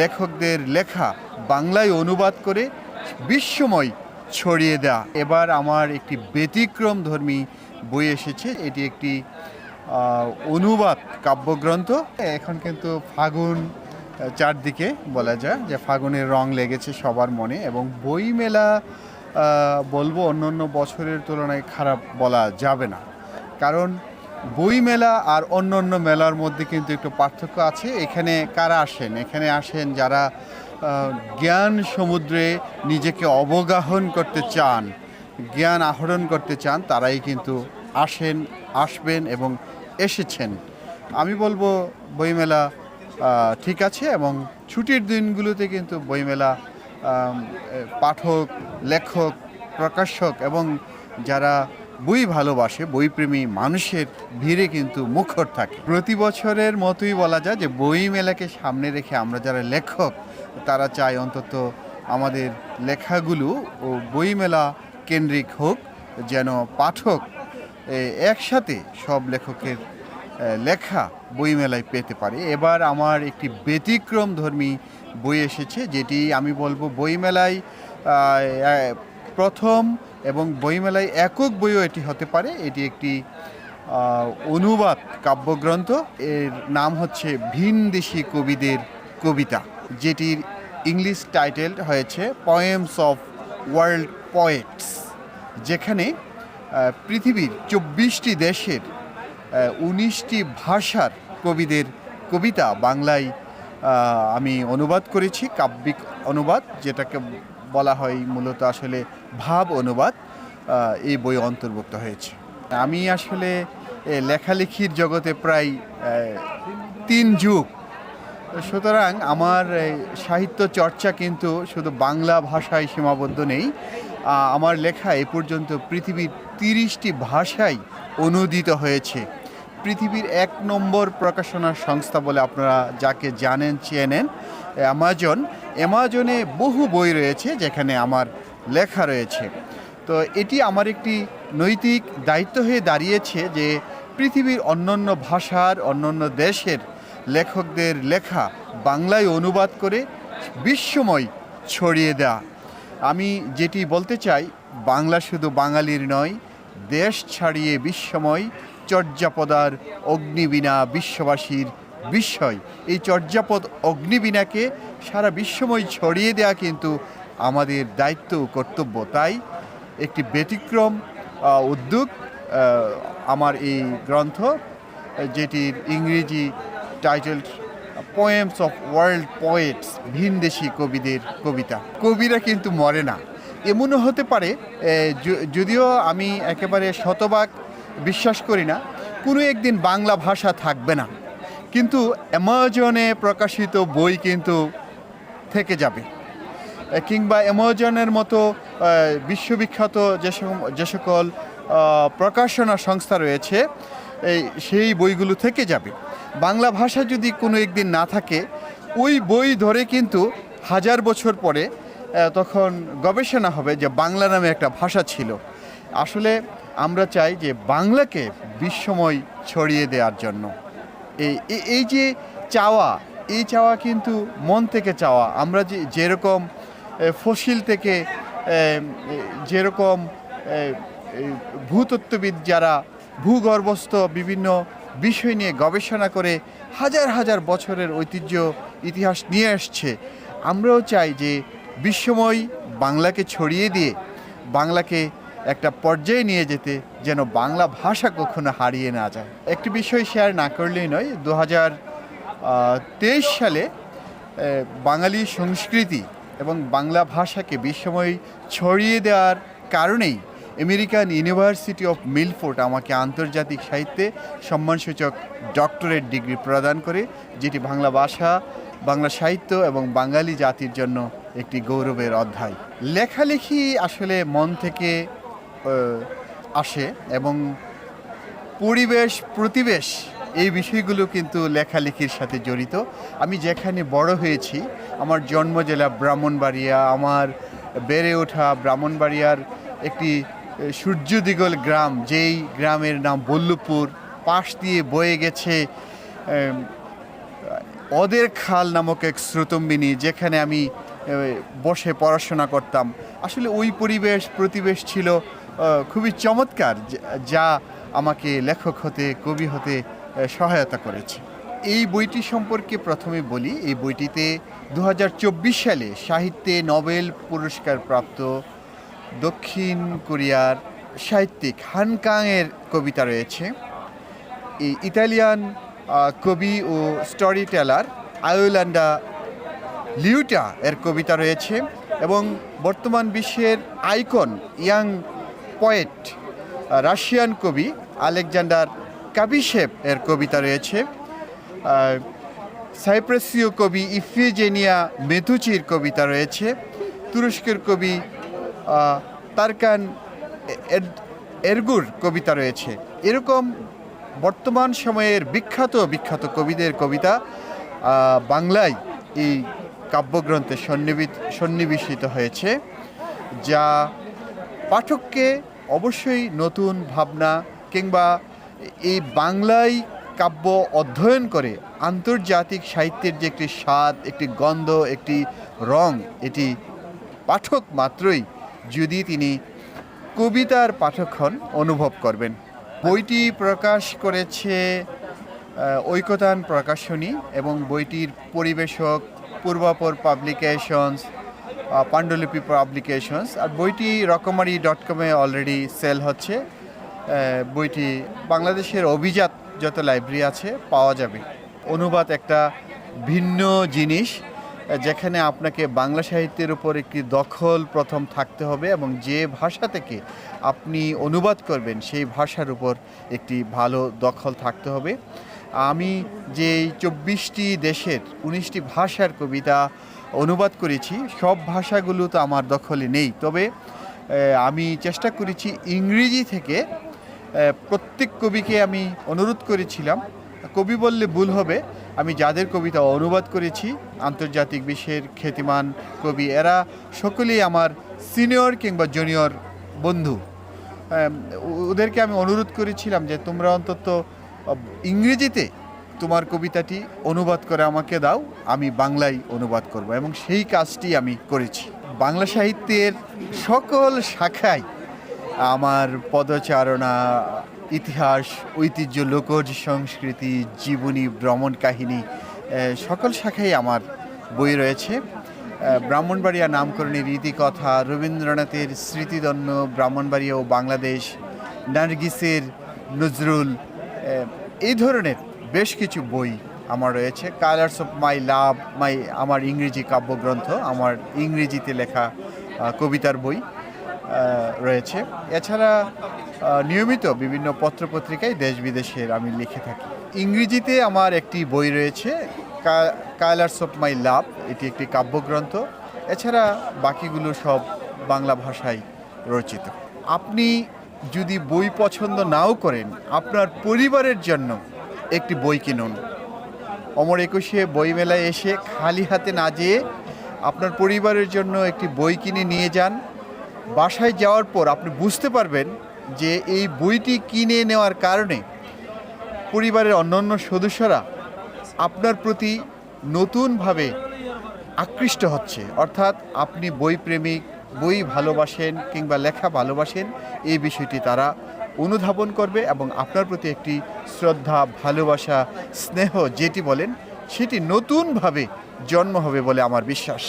লেখকদের লেখা বাংলায় অনুবাদ করে বিশ্বময় ছড়িয়ে দেয়া। এবার আমার একটি ব্যতিক্রম ধর্মী বই এসেছে, এটি একটি অনুবাদ কাব্যগ্রন্থ। এখন কিন্তু ফাগুন চারদিকে বলা যায় যে ফাগুনের রং লেগেছে সবার মনে এবং বই মেলা বলব অন্য অন্য বছরের তুলনায় খারাপ বলা যাবে না। কারণ বই মেলা আর অন্য অন্য মেলার মধ্যে কিন্তু একটু পার্থক্য আছে। এখানে কারা আসেন? এখানে আসেন যারা জ্ঞান সমুদ্রে নিজেকে অবগাহন করতে চান, জ্ঞান আহরণ করতে চান, তারাই কিন্তু আসেন, আসবেন এবং এসেছেন। আমি বলব বইমেলা ঠিক আছে এবং ছুটির দিনগুলোতে কিন্তু বইমেলা পাঠক, লেখক, প্রকাশক এবং যারা বই ভালোবাসে, বইপ্রেমী মানুষের ভিড়ে কিন্তু মুখর থাকে। প্রতি বছরের মতোই বলা যায় যে বই মেলাকে সামনে রেখে আমরা যারা লেখক, তারা চাই অন্তত আমাদের লেখাগুলো ও বইমেলা কেন্দ্রিক হোক, যেন পাঠক একসাথে সব লেখকের লেখা বইমেলায় পেতে পারে। এবার আমার একটি ব্যতিক্রম ধর্মী বই এসেছে, যেটি আমি বলব বইমেলায় প্রথম এবং বইমেলায় একক বইও এটি হতে পারে। এটি একটি অনুবাদ কাব্যগ্রন্থ। এর নাম হচ্ছে ভিনদেশি কবিদের কবিতা, যেটির ইংলিশ টাইটেল হয়েছে পয়েমস অফ ওয়ার্ল্ড পয়েটস যেখানে পৃথিবীর চব্বিশটি দেশের উনিশটি ভাষার কবিদের কবিতা বাংলায় আমি অনুবাদ করেছি, কাব্যিক অনুবাদ, যেটাকে বলা হয় মূলত আসলে ভাব অনুবাদ এই বই অন্তর্ভুক্ত হয়েছে। আমি আসলে লেখালেখির জগতে প্রায় তিন যুগ। সুতরাং আমার সাহিত্য চর্চা কিন্তু শুধু বাংলা ভাষায় সীমাবদ্ধ নেই। আমার লেখা এ পর্যন্ত পৃথিবীর তিরিশটি ভাষায় অনুদিত হয়েছে। পৃথিবীর এক নম্বর প্রকাশনা সংস্থা বলে আপনারা যাকে জানেন, চেনেন অ্যামাজন অ্যামাজনে বহু বই রয়েছে যেখানে আমার লেখা রয়েছে। তো এটি আমার একটি নৈতিক দায়িত্ব হয়ে দাঁড়িয়েছে যে পৃথিবীর অন্যান্য ভাষার, অন্যান্য দেশের লেখকদের লেখা বাংলায় অনুবাদ করে বিশ্বময় ছড়িয়ে দেয়া। আমি যেটি বলতে চাই, বাংলা শুধু বাঙালির নয়, দেশ ছাড়িয়ে বিশ্বময় চর্যাপদার অগ্নিবীণা বিশ্ববাসীর বিস্ময়। এই চর্যাপদ অগ্নিবীণাকে সারা বিশ্বময় ছড়িয়ে দেয়া কিন্তু আমাদের দায়িত্ব কর্তব্য। তাই একটি ব্যতিক্রম উদ্যোগ আমার এই গ্রন্থ, যেটির ইংরেজি title poems of world poets ভিনদেশি কবিদের কবিতা। কবিরা কিন্তু মরে না। এমনও হতে পারে যদিও আমি একেবারে শতভাগ বিশ্বাস করি না। কোনো একদিন বাংলা ভাষা থাকবে না। কিন্তু অ্যামাজনে প্রকাশিত বই কিন্তু থেকে যাবে। কিংবা অ্যামাজনের মতো বিশ্ববিখ্যাত যে সকল প্রকাশনা সংস্থা রয়েছে, এই, সেই বইগুলো থেকে যাবে। বাংলা ভাষা যদি কোনো একদিন না থাকে, ওই বই ধরে কিন্তু হাজার বছর পরে তখন গবেষণা হবে যে বাংলা নামে একটা ভাষা ছিল। আসলে আমরা চাই যে বাংলাকে বিশ্বময় ছড়িয়ে দেওয়ার জন্য। এই, এই- যে চাওয়া, এই চাওয়া কিন্তু মন থেকে চাওয়া। আমরা যে, যেরকম ফসিল থেকে যেরকম ভূতত্ত্ববিদ যারা ভূগর্ভস্থ বিভিন্ন বিষয় নিয়ে গবেষণা করে হাজার হাজার বছরের ঐতিহ্য, ইতিহাস নিয়ে আসছে, আমরাও চাই যে বিশ্বময় বাংলাকে ছড়িয়ে দিয়ে বাংলাকে একটা পর্যায়ে নিয়ে যেতে যেন বাংলা ভাষা কখনো হারিয়ে না যায়। একটি বিষয় শেয়ার না করলেই নয় দু তেইশ সালে বাঙালি সংস্কৃতি এবং বাংলা ভাষাকে বিশ্বময় ছড়িয়ে দেওয়ার কারণেই আমেরিকান ইউনিভার্সিটি অফ মিলফোর্ড আমাকে আন্তর্জাতিক সাহিত্যে সম্মানসূচক ডক্টরেট ডিগ্রি প্রদান করে, যেটি বাংলা ভাষা, বাংলা সাহিত্য এবং বাঙালি জাতির জন্য একটি গৌরবের অধ্যায়। লেখালেখি আসলে মন থেকে আসে এবং পরিবেশ, প্রতিবেশ এই বিষয়গুলো কিন্তু লেখালেখির সাথে জড়িত। আমি যেখানে বড় হয়েছি, আমার জন্ম জেলা ব্রাহ্মণবাড়িয়া, আমার বেড়ে ওঠা ব্রাহ্মণবাড়িয়ার একটি সূর্যদিগল গ্রাম, যেই গ্রামের নাম বল্লভপুর পাশ দিয়ে বয়ে গেছে অদের খাল নামক এক শ্রুতম্বিনী যেখানে আমি বসে পড়াশোনা করতাম। আসলে ওই পরিবেশ, প্রতিবেশ ছিল খুবই চমৎকার যা- আমাকে লেখক হতে, কবি হতে সহায়তা করেছে। এই বইটি সম্পর্কে প্রথমে বলি, এই বইটিতে দু হাজার চব্বিশ সালে সাহিত্যে নোবেল পুরস্কার প্রাপ্ত দক্ষিণ কোরিয়ার সাহিত্যিক হানকাংয়ের কবিতা রয়েছে। এই ইতালিয়ান কবি ও স্টোরি টেলার আয়োল্যান্ডা লিউটা এর কবিতা রয়েছে এবং বর্তমান বিশ্বের আইকন ইয়াং পয়েট রাশিয়ান কবি আলেকজান্ডার কাবিশেভ এর কবিতা রয়েছে। সাইপ্রেসীয় কবি ইফিজেনিয়া মেথুচির কবিতা রয়েছে। তুরস্কের কবি তারকান এর- এরগুর কবিতা রয়েছে। এরকম বর্তমান সময়ের বিখ্যাত বিখ্যাত কবিদের কবিতা বাংলায় এই কাব্যগ্রন্থে সন্নিবেশিত হয়েছে, যা পাঠককে অবশ্যই নতুন ভাবনা কিংবা এই বাংলায় কাব্য অধ্যয়ন করে আন্তর্জাতিক সাহিত্যের যে একটি স্বাদ, একটি গন্ধ, একটি রং, এটি পাঠক মাত্রই যদি তিনি কবিতার পাঠক অনুভব করবেন। বইটি প্রকাশ করেছে ঐকতান প্রকাশনী এবং বইটির পরিবেশক পূর্বাপর পাবলিকেশনস পাণ্ডুলিপি পাবলিকেশনস আর বইটি রকমারি ডট কমে অলরেডি সেল হচ্ছে। বইটি বাংলাদেশের অভিজাত যত লাইব্রেরি আছে, পাওয়া যাবে। অনুবাদ একটা ভিন্ন জিনিস, যেখানে আপনাকে বাংলা সাহিত্যের উপর একটি দখল প্রথম থাকতে হবে এবং যে ভাষা থেকে আপনি অনুবাদ করবেন, সেই ভাষার উপর একটি ভালো দখল থাকতে হবে। আমি যে চব্বিশটি দেশের, উনিশটি ভাষার কবিতা অনুবাদ করেছি। সব ভাষাগুলো তো আমার দখলে নেই। তবে আমি চেষ্টা করেছি ইংরেজি থেকে প্রত্যেক কবিকে আমি অনুরোধ করেছিলাম। কবি বললে ভুল হবে। আমি যাদের কবিতা অনুবাদ করেছি, আন্তর্জাতিক বিশ্বের খ্যাতিমান কবি, এরা সকলেই আমার সিনিয়র কিংবা জুনিয়র বন্ধু। ওদেরকে আমি অনুরোধ করেছিলাম যে তোমরা অন্তত ইংরেজিতে তোমার কবিতাটি অনুবাদ করে আমাকে দাও, আমি বাংলায় অনুবাদ করব এবং সেই কাজটি আমি করেছি। বাংলা সাহিত্যের সকল শাখায় আমার পদচারণা, ইতিহাস, ঐতিহ্য, লোকজ, সংস্কৃতি, জীবনী, ভ্রমণ কাহিনী সকল শাখায় আমার বই রয়েছে। ব্রাহ্মণবাড়িয়া নামকরণের রীতিকথা, রবীন্দ্রনাথের স্মৃতিদন্য ব্রাহ্মণবাড়িয়া ও বাংলাদেশ, নার্গিসের নজরুল এই ধরনের বেশ কিছু বই আমার রয়েছে। কালার্স অফ মাই লাভ মাই আমার ইংরেজি কাব্যগ্রন্থ, আমার ইংরেজিতে লেখা কবিতার বই রয়েছে। এছাড়া নিয়মিত বিভিন্ন পত্রপত্রিকায় দেশ বিদেশের আমি লিখে থাকি। ইংরেজিতে আমার একটি বই রয়েছে কালার্স অফ মাই লাভ এটি একটি কাব্যগ্রন্থ। এছাড়া বাকিগুলো সব বাংলা ভাষায় রচিত। আপনি যদি বই পছন্দ নাও করেন, আপনার পরিবারের জন্য একটি বই কিনুন। অমর একুশে বইমেলায় এসে খালি হাতে না যেয়ে আপনার পরিবারের জন্য একটি বই কিনে নিয়ে যান। বাসায় যাওয়ার পর আপনি বুঝতে পারবেন যে এই বইটি কিনে নেওয়ার কারণে পরিবারের অন্যান্য সদস্যরা আপনার প্রতি নতুনভাবে আকৃষ্ট হচ্ছে। অর্থাৎ আপনি বই প্রেমিক বই ভালোবাসেন কিংবা লেখা ভালোবাসেন, এই বিষয়টি তারা অনুধাবন করবে এবং আপনার প্রতি একটি শ্রদ্ধা, ভালোবাসা, স্নেহ, যেটি বলেন, সেটি নতুনভাবে জন্ম হবে বলে আমার বিশ্বাস।